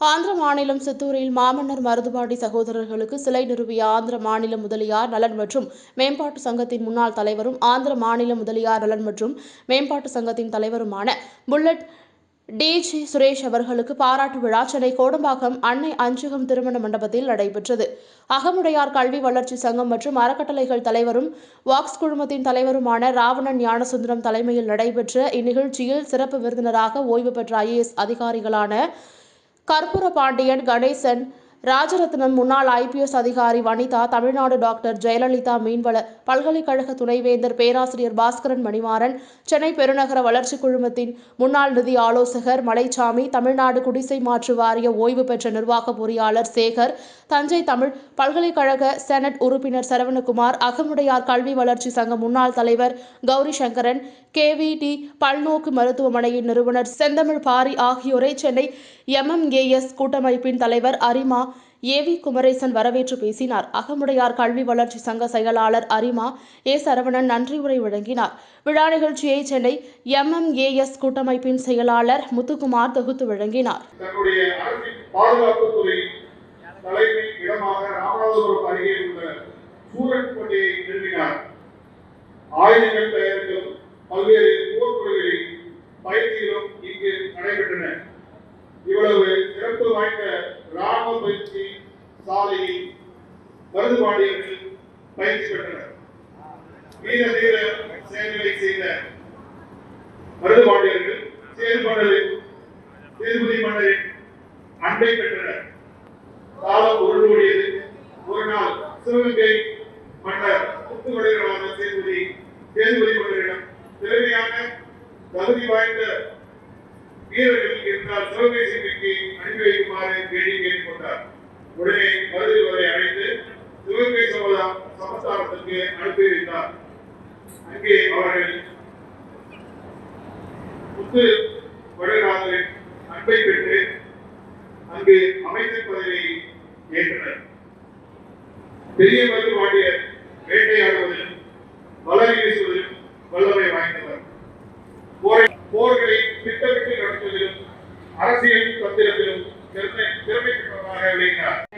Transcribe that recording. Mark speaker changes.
Speaker 1: ஆந்திர மாநிலம் சித்தூரில் மாமன்னர் மருதுபாடி சகோதரர்களுக்கு சிலை நிறுவிய ஆந்திர மாநில முதலியார் நலன் மற்றும் மேம்பாட்டு சங்கத்தின் முன்னாள் தலைவரும் ஆந்திர மாநில முதலியார் நலன் மற்றும் மேம்பாட்டு சங்கத்தின் தலைவருமான புல்லட் டிஜி சுரேஷ் அவர்களுக்கு பாராட்டு விழா சென்னை கோடம்பாக்கம் அன்னை அஞ்சகம் திருமண மண்டபத்தில் நடைபெற்றது. அகமுடையார் கல்வி வளர்ச்சி சங்கம் மற்றும் அறக்கட்டளைகள் தலைவரும் வாக்ஸ் குழுமத்தின் தலைவருமான ராவணன் ஞானசுந்தரம் தலைமையில் நடைபெற்ற இந்நிகழ்ச்சியில் சிறப்பு விருந்தினராக ஓய்வு பெற்ற ஐஏஎஸ் அதிகாரிகளான கற்பூர பாண்டியன் கணேசன் ராஜரத்னம் முன்னாள் ஐபிஎஸ் அதிகாரி வனிதா தமிழ்நாடு டாக்டர் ஜெயலலிதா மீன்வள பல்கலைக்கழக துணைவேந்தர் பேராசிரியர் பாஸ்கரன் மணிமாறன் சென்னை பெருநகர வளர்ச்சி குழுமத்தின் முன்னாள் நிதி ஆலோசகர் மலைச்சாமி தமிழ்நாடு குடிசை மாற்று வாரிய ஓய்வு பெற்ற நிர்வாக பொறியாளர் சேகர் தஞ்சை தமிழ் பல்கலைக்கழக செனட் உறுப்பினர் சரவணகுமார் அகமுடையார் கல்வி வளர்ச்சி சங்க முன்னாள் தலைவர் கௌரி சங்கரன் கேவிடி பல்நோக்கு மருத்துவமனையின் நிறுவனர் செந்தமிழ் பாரி ஆகியோரை சென்னை எம்எம்ஏஎஸ் கூட்டமைப்பின் தலைவர் அரிமா ஏ வி குமரேசன் வரவேற்று பேசினார். அகமுடையார் கல்வி வளர்ச்சி சங்க செயலாளர் அரிமா ஏ சரவணன் நன்றி உரை வழங்கினார். விழா நிகழ்ச்சியை சென்னை எம்எம்ஏஎஸ் கூட்டமைப்பின் செயலாளர் முத்துக்குமார் தொகுத்து வழங்கினார்.
Speaker 2: ஆயுதங்கள் தயாரித்தலும் பல்வேறு போர்க்குழுகளில் பயிற்சிகளும் இங்கு நடைபெற்றன. இவ்வளவு சிறப்பு வாய்ந்த ராணுவ பயிற்சி சாலையில் மருதுபாண்டியர்கள் பயிற்சி பெற்றனர். வீர தீர சேவைகளை செய்த மருதுபாண்டியர்கள் செயல்பாடலில் சேதுபதி மன்னரின் அன்பை பெற்றனர். காலம் உருண்டோடியது. ஒரு நாள் சிவகங்கை மன்னர் புத்துவடைகளான சேதுபதி சேதுபதி மன்னரிடம் திறமையான தகுதி வாய்ந்த வீரர்கள் இருந்தால் சிவகங்கை சிவிக்கு அனுப்பி வைக்குமாறு வேண்டி கேட்டுக்கொண்டார். உடனே மருது அவரை அழைத்து சிவகங்கை சமதா சமஸ்தானத்திற்கு அனுப்பி வைத்தார். அங்கே அவர்கள் முத்து வடநாதரின் அன்பை பெற்று அங்கு அமைச்சர் பதவியை ஏற்றனர். பெரிய மருந்து வாண்டியர் வேட்டையாடுவதிலும் வளரி அரசியல் பத்திரத்திலும் திறமை திறமை விளங்கினார்.